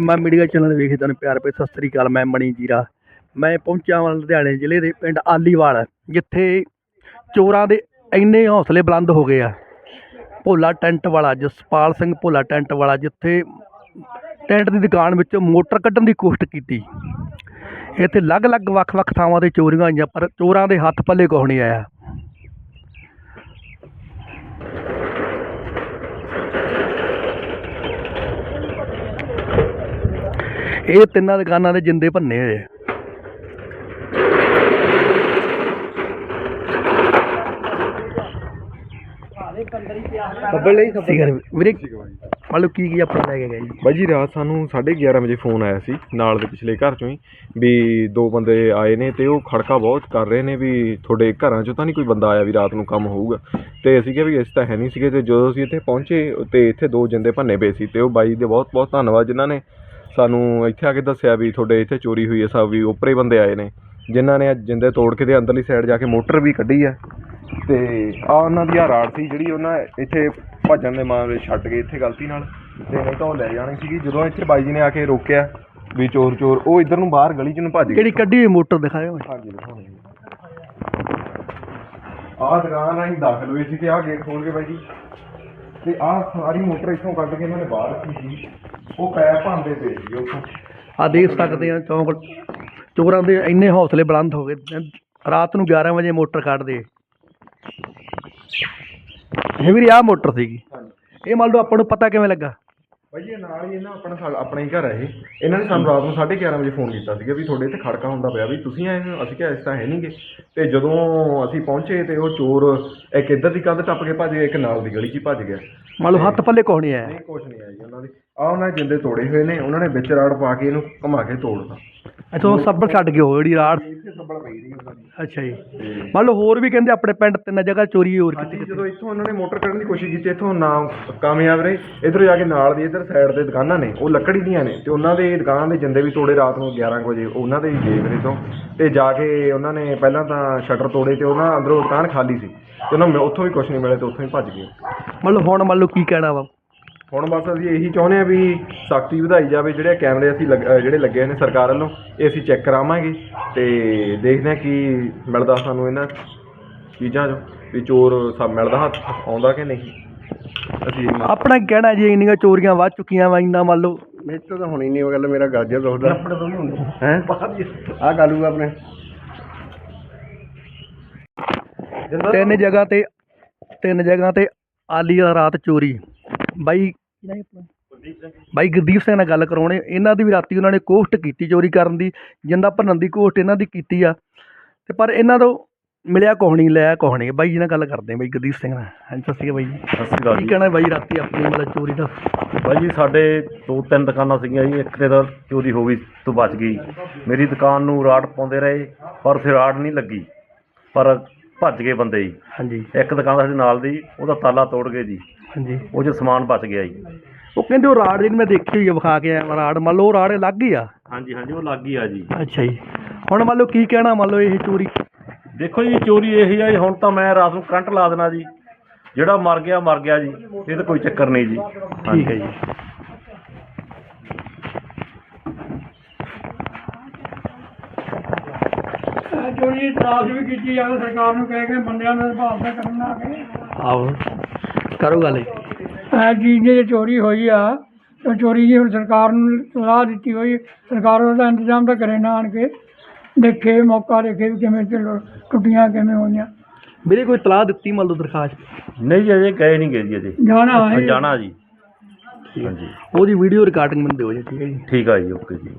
ਮੈਂ media channel ਵੇਖੇ ਤੁਹਾਨੂੰ ਪਿਆਰ ਭਰੀ ਸਤਿ ਸ੍ਰੀ ਅਕਾਲ, ਮੈਂ ਮਣੀ ਜੀਰਾ। ਮੈਂ ਪਹੁੰਚਿਆ ਹਾਂ ਲੁਧਿਆਣੇ ਜ਼ਿਲ੍ਹੇ ਦੇ ਪਿੰਡ ਆਲੀਵਾਲ, ਜਿੱਥੇ ਚੋਰਾਂ ਦੇ ਇੰਨੇ ਹੌਸਲੇ ਬੁਲੰਦ ਹੋ ਗਏ ਆ। ਭੋਲਾ ਟੈਂਟ ਵਾਲਾ, ਜਸਪਾਲ ਸਿੰਘ ਭੋਲਾ ਟੈਂਟ ਵਾਲਾ, ਜਿੱਥੇ ਟੈਂਟ ਦੀ ਦੁਕਾਨ ਵਿੱਚੋਂ ਮੋਟਰ ਕੱਢਣ ਦੀ ਕੋਸ਼ਿਸ਼ ਕੀਤੀ। ਇੱਥੇ ਅਲੱਗ-ਅਲੱਗ ਵੱਖ-ਵੱਖ ਥਾਵਾਂ ਤੇ ਚੋਰੀਆਂ ਹੋਈਆਂ, ਪਰ ਚੋਰਾਂ ਦੇ ਹੱਥ ਪੱਲੇ ਕੁਛ ਨਹੀਂ ਆਇਆ। ਇਹ ਤਿੰਨਾਂ ਦੁਕਾਨਾਂ ਦੇ ਜਿੰਦੇ ਭੰਨੇ ਹੋਏ ਆ। ਖੱਬਲ ਲਈ ਠੀਕ ਹੈ ਵੀਰੇ ਮਤਲਬ ਕੀ ਕੀ ਆਪਣਾ ਲੈ ਕੇ ਗਏ ਜੀ? ਬਾਈ ਜੀ ਰਾਤ ਸਾਨੂੰ 11:30 ਵਜੇ ਫੋਨ ਆਇਆ ਸੀ ਨਾਲ ਦੇ ਪਿਛਲੇ ਘਰ ਚੋਂ ਹੀ ਵੀ ਦੋ ਬੰਦੇ ਆਏ ਨੇ ਤੇ ਉਹ ਖੜਕਾ ਬਹੁਤ ਕਰ ਰਹੇ ਨੇ ਵੀ ਤੁਹਾਡੇ ਘਰਾਂ ਚੋਂ ਤਾਂ ਨਹੀਂ ਕੋਈ ਬੰਦਾ ਆਇਆ ਵੀ ਰਾਤ ਨੂੰ ਕੰਮ ਹੋਊਗਾ। ਤੇ ਅਸੀਂ ਕਿਹਾ ਵੀ ਇਸ ਤਾਂ ਹੈ ਨਹੀਂ ਸੀਗੇ ਤੇ ਜਦੋਂ ਅਸੀਂ ਇੱਥੇ ਪਹੁੰਚੇ ਤੇ ਇੱਥੇ ਦੋ ਜਿੰਦੇ ਭੰਨੇ ਪਏ ਸੀ ਤੇ ਉਹ ਬਾਈ ਦੇ ਬਹੁਤ ਬਹੁਤ ਧੰਨਵਾਦ ਜਿਨ੍ਹਾਂ ਨੇ ਸਾਨੂੰ ਇੱਥੇ ਆ ਕੇ ਦੱਸਿਆ ਵੀ ਤੁਹਾਡੇ ਇੱਥੇ ਚੋਰੀ ਹੋਈ ਹੈ ਸਭ ਵੀ ਉੱਪਰੇ ਬੰਦੇ ਆਏ ਨੇ। ਜਿਨ੍ਹਾਂ ਨੇ ਜਿੰਦੇ ਤੋੜ ਕੇ ਤੇ ਅੰਦਰਲੀ ਸਾਈਡ ਜਾ ਕੇ ਮੋਟਰ ਵੀ ਕੱਢੀ ਆ ਤੇ ਆ ਉਹਨਾਂ ਦੀ ਆ ਰਾੜ ਸੀ ਜਿਹੜੀ ਉਹਨਾਂ ਇੱਥੇ ਭੱਜਣ ਦੇ ਮਾਮਲੇ ਛੱਡ ਗਏ ਇੱਥੇ ਗਲਤੀ ਨਾਲ। ਤੇ ਨਹੀਂ ਤਾਂ ਉਹ ਲੈ ਜਾਣੀ ਸੀਗੀ। ਜਦੋਂ ਇੱਥੇ ਬਾਈ ਜੀ ਨੇ ਆ ਕੇ ਰੋਕਿਆ ਵੀ ਚੋਰ ਚੋਰ ਉਹ ਇੱਧਰ ਨੂੰ ਬਾਹਰ ਗਲੀ 'ਚ ਨੂੰ ਭੱਜ ਗਏ। ਕਿਹੜੀ ਕੱਢੀ ਹੋਈ ਮੋਟਰ ਦਿਖਾਇਓ। ਹਾਂਜੀ ਦਿਖਾਉਣੀ ਆਹ ਦੁਕਾਨ ਰਾਹੀਂ ਦਾਖਲ ਹੋਏ ਸੀ ਤੇ ਆਹ ਗੇਟ ਖੋਲ ਕੇ ਬਾਈ ਜੀ। ਤੇ ਆਹ ਸਾਰੀ ਮੋਟਰ ਇੱਥੋਂ ਕੱਢ ਕੇ ਇਹਨਾਂ ਨੇ ਬਾਹਰ ਰੱਖੀ ਸੀ। ਉਹ ਪੈਪ ਭਾਂਦੇ ਪਏ ਸੀ ਉੱਥੋਂ। ਆ ਦੇਖ ਸਕਦੇ ਆ ਚੌਂਕ ਚੋਰਾਂ ਦੇ ਇੰਨੇ ਹੌਸਲੇ ਬੁਲੰਦ ਹੋ ਗਏ। ਰਾਤ ਨੂੰ 11 ਵਜੇ ਮੋਟਰ ਕੱਢਦੇ। ਇਹ ਵੀਰੇ ਆ ਮੋਟਰ ਸੀਗੀ। ਇਹ ਮੰਨ ਲਓ ਆਪਾਂ ਨੂੰ ਪਤਾ ਕਿਵੇਂ ਲੱਗਾ। ਜੀ ਇਹ ਨਾਲ ਹੀ ਇਹਨਾਂ ਆਪਣਾ ਆਪਣਾ ਹੀ ਘਰ ਹੈ ਇਹ। ਇਹਨਾਂ ਨੇ ਸਾਨੂੰ ਰਾਤ ਨੂੰ 11:30 ਵਜੇ ਫੋਨ ਕੀਤਾ ਸੀਗਾ ਵੀ ਤੁਹਾਡੇ ਇੱਥੇ ਖੜਕਾ ਹੁੰਦਾ ਪਿਆ ਵੀ ਤੁਸੀਂ ਆਏ ਹੋ ਅਸੀਂ ਕਿਹਾ ਇਸ ਤਾਂ ਹੈ ਨਹੀਂਗੇ। ਤੇ ਜਦੋਂ ਅਸੀਂ ਪਹੁੰਚੇ ਤੇ ਉਹ ਚੋਰ ਇੱਕ ਇੱਧਰ ਦੀ ਕੰਧ ਟੱਪ ਕੇ ਭੱਜ ਗਿਆ ਇੱਕ ਨਾਲ ਦੀ ਗਲੀ 'ਚ ਹੀ ਭੱਜ ਗਿਆ। ਮੰਨ ਲਓ ਹੱਥ ਪੱਲੇ ਨਹੀਂ ਆਇਆ। ਨਹੀਂ ਕੁਝ ਨਹੀਂ ਆਈ ਉਹਨਾਂ ਦੀ। ਆ ਉਹਨਾਂ ਦੇ ਜਿੰਦੇ ਤੋੜੇ ਹੋਏ ਨੇ ਉਹਨਾਂ ਨੇ ਵਿੱਚ ਰਾੜ ਪਾ ਕੇ ਇਹਨੂੰ ਘੁਮਾ ਕੇ ਤੋੜਤਾ। ਇੱਥੋਂ ਸੱਬਲ ਛੱਡ ਗਏ ਹੋ ਜਿਹੜੀ ਰਾੜ। ਇੱਥੇ ਸੱਬਲ ਪਈ ਰਹੀ ਉਹਨਾਂ ਦੀ। ਅੱਛਾ ਜੀ। ਮੰਨ ਲਓ ਹੋਰ ਵੀ ਕਹਿੰਦੇ ਆਪਣੇ ਪਿੰਡ ਤਿੰਨ ਜਗ੍ਹਾ ਚੋਰੀ ਹੋਰ ਹਾਂਜੀ ਕੀਤੀ ਜਦੋਂ ਇੱਥੋਂ ਉਹਨਾਂ ਨੇ ਮੋਟਰ ਕੱਢਣ ਦੀ ਕੋਸ਼ਿਸ਼ ਕੀਤੀ ਇੱਥੋਂ ਨਾ ਕਾਮਯਾਬ ਰਹੇ ਇਧਰ ਜਾ ਕੇ ਨਾਲ ਦੀ ਇਧਰ ਸਾਈਡ ਦੇ ਦੁਕਾਨਾਂ ਨੇ ਉਹ ਲੱਕੜੀ ਦੀਆਂ ਨੇ ਤੇ ਉਹਨਾਂ ਦੇ ਦੁਕਾਨ ਦੇ ਜਿੰਦੇ ਵੀ ਤੋੜੇ ਰਾਤ ਨੂੰ 11 ਕੁ ਵਜੇ ਉਹਨਾਂ ਦੇ ਹੀ ਗਏ ਮੇਰੇ ਤੋਂ ਤੇ ਜਾ ਕੇ ਉਹਨਾਂ ਨੇ ਪਹਿਲਾਂ ਤਾਂ ਸ਼ਟਰ ਤੋੜੇ ਤੇ ਉਹਨਾਂ ਅੰਦਰੋਂ ਦੁਕਾਨ ਖਾਲੀ ਸੀ ਤੇ ਉਹਨਾਂ ਨੂੰ ਉੱਥੋਂ ਵੀ ਕੁਝ ਨਹੀਂ ਮਿਲਿਆ ਤੇ ਉੱਥੋਂ ਹੀ ਭੱਜ ਗਏ। ਮੰਨ ਲਓ ਹੁਣ ਮੰਨ ਲਓ ਕੀ ਕਹਿਣਾ ਵਾ? ਹੁਣ ਬਸ ਅਸੀਂ ਇਹੀ ਚਾਹੁੰਦੇ ਆ ਵੀ ਸਖਤੀ ਵਧਾਈ ਜਾਵੇ ਜਿਹੜੇ ਕੈਮਰੇ ਅਸੀਂ ਲੱਗ- ਜਿਹੜੇ ਲੱਗੇ ਨੇ ਸਰਕਾਰ ਵੱਲੋਂ ਇਹ ਅਸੀਂ ਚੈੱਕ ਕਰਾਵਾਂਗੇ ਤੇ ਦੇਖਦੇ ਆ ਕੀ ਮਿਲਦਾ ਸਾਨੂੰ ਇਹਨਾਂ ਚੀਜ਼ਾਂ 'ਚੋਂ ਵੀ ਚੋਰ ਸਭ ਮਿਲਦਾ ਹੱਥ ਆਉਂਦਾ ਕਿ ਨਹੀਂ। ਅਸੀਂ ਆਪਣਾ ਕਹਿਣਾ ਜੀ ਇੰਨੀਆਂ ਚੋਰੀਆਂ ਵੱਧ ਚੁੱਕੀਆਂ ਵਾ ਇੰਨਾ ਮੰਨ ਲਓ। ਮੇਰੇ ਤੋਂ ਤਾਂ ਹੋਣੀ ਨਹੀਂ ਉਹ ਗੱਲ ਮੇਰਾ ਗਾਜਰ ਦੋਦਾ ਹੈ? ਆ ਗਾਲੂ ਆਪਣੇ। ਤਿੰਨ ਜਗ੍ਹਾ ਤੇ ਤਿੰਨ ਜਗ੍ਹਾ ਤੇ ਆਲੀ ਰਾਤ ਚੋਰੀ। ਬਾਈ ਬਾਈ ਗੁਰਦੀਪ ਸਿੰਘ ਨਾਲ ਗੱਲ ਕਰਾਉਣੇ ਇਹਨਾਂ ਦੀ ਵੀ ਰਾਤੀ ਉਹਨਾਂ ਨੇ ਕੋਸ਼ਟ ਕੀਤੀ ਚੋਰੀ ਕਰਨ ਦੀ ਜਿੰਦਾ ਭੰਨਣ ਦੀ ਕੋਸ਼ਟ ਇਹਨਾਂ ਦੀ ਕੀਤੀ ਆ ਤੇ ਪਰ ਇਹਨਾਂ ਤੋਂ ਮਿਲਿਆ ਕੁਛ ਨਹੀਂ ਲਿਆ ਨਹੀਂ। ਬਾਈ ਜੀ ਨਾਲ ਗੱਲ ਕਰਦੇ ਆ ਬਾਈ ਗੁਰਦੀਪ ਸਿੰਘ ਨਾਲ। ਹਾਂਜੀ ਸਤਿ ਸ਼੍ਰੀ ਅਕਾਲ ਬਾਈ ਜੀ। ਸਤਿ ਸ਼੍ਰੀ ਅਕਾਲ ਕੀ ਜੀ। ਕਹਿਣਾ ਬਾਈ ਰਾਤੀ ਆਪਣੀ ਮਤਲਬ ਚੋਰੀ ਦਾ? ਬਾਈ ਜੀ ਸਾਡੇ ਦੋ ਤਿੰਨ ਦੁਕਾਨਾਂ ਸੀਗੀਆਂ ਜੀ ਇੱਕ ਤੇ ਤਾਂ ਚੋਰੀ ਹੋ ਗਈ ਤੋਂ ਬਚ ਗਈ। ਮੇਰੀ ਦੁਕਾਨ ਨੂੰ ਰਾੜ ਪਾਉਂਦੇ ਰਹੇ ਪਰ ਫਿਰ ਰਾੜ ਨਹੀਂ ਲੱਗੀ। ਪਰ ਭੱਜ ਗਏ ਬੰਦੇ ਜੀ। ਹਾਂਜੀ। ਇੱਕ ਦੁਕਾਨ ਸਾਡੇ ਨਾਲ ਦੀ ਉਹਦਾ ਤਾਲਾ ਤੋੜ ਗਏ ਜੀ। ਹਾਂਜੀ। ਉਹ 'ਚ ਸਮਾਨ ਬਚ ਗਿਆ ਜੀ। ਉਹ ਕਹਿੰਦੇ ਉਹ ਰਾੜ ਜਿਹੜੀ ਮੈਂ ਦੇਖੀ ਹੋਈ ਆ ਵਿਖਾ ਕੇ ਆਇਆ ਰਾੜ ਮੰਨ ਲਓ ਉਹ ਰਾੜ ਲੱਗ ਹੀ ਆ? ਹਾਂਜੀ ਹਾਂਜੀ ਉਹ ਲੱਗ ਗਈ ਆ ਜੀ। ਅੱਛਾ ਜੀ। ਹੁਣ ਮੰਨ ਲਓ ਕੀ ਕਹਿਣਾ ਮੰਨ ਲਓ ਇਹ ਚੋਰੀ? ਦੇਖੋ ਜੀ ਚੋਰੀ ਇਹੀ ਆ ਜੀ ਹੁਣ ਤਾਂ ਮੈਂ ਰਾਤ ਨੂੰ ਕਰੰਟ ਲਾ ਦੇਣਾ ਜੀ। ਜਿਹੜਾ ਮਰ ਗਿਆ ਮਰ ਗਿਆ ਜੀ। ਇਹ ਤਾਂ ਕੋਈ ਚੱਕਰ ਨਹੀਂ ਜੀ। ਠੀਕ ਹੈ ਜੀ। ਚੋਰੀ ਤਲਾਸ਼ ਵੀ ਕੀਤੀ ਜਾਵੇ ਸਰਕਾਰ ਨੂੰ ਕਹਿ ਕੇ ਬੰਦਿਆਂ ਨੂੰ ਭਾਲ ਦਾ ਕਰਨਾ ਕਿ। ਆਹੋ ਕਰੋ ਗੱਲ ਜੀ। ਇਹ ਚੀਜ਼ ਦੀ ਜੇ ਚੋਰੀ ਹੋਈ ਆ ਤੇ ਚੋਰੀ ਦੀ ਹੁਣ ਸਰਕਾਰ ਨੂੰ ਸਲਾਹ ਦਿੱਤੀ ਹੋਈ ਸਰਕਾਰ ਉਹਦਾ ਇੰਤਜ਼ਾਮ ਤਾਂ ਕਰੇ ਨਾ ਆਣ ਕੇ। ਦੇਖੇ ਮੌਕਾ ਦੇਖੇ ਵੀ ਕਿਵੇਂ ਚਲੋ ਟੁੱਟੀਆਂ ਕਿਵੇਂ ਹੋਈਆਂ। ਵੀਰੇ ਕੋਈ ਤਲਾਹ ਦਿੱਤੀ ਮੰਨ ਲਓ ਦਰਖਾਸਤ? ਨਹੀਂ ਜੀ ਅਜੇ ਗਏ ਨਹੀਂ ਗਏ ਜੀ ਅਜੇ। ਜਾਣਾ ਹੈ। ਜਾਣਾ ਜੀ। ਹਾਂਜੀ। ਉਹਦੀ ਵੀਡੀਓ ਰਿਕਾਰਡਿੰਗ ਮੈਨੂੰ ਦਿਓ ਜੀ ਠੀਕ ਹੈ ਜੀ। ਠੀਕ ਆ ਜੀ ਓਕੇ ਜੀ।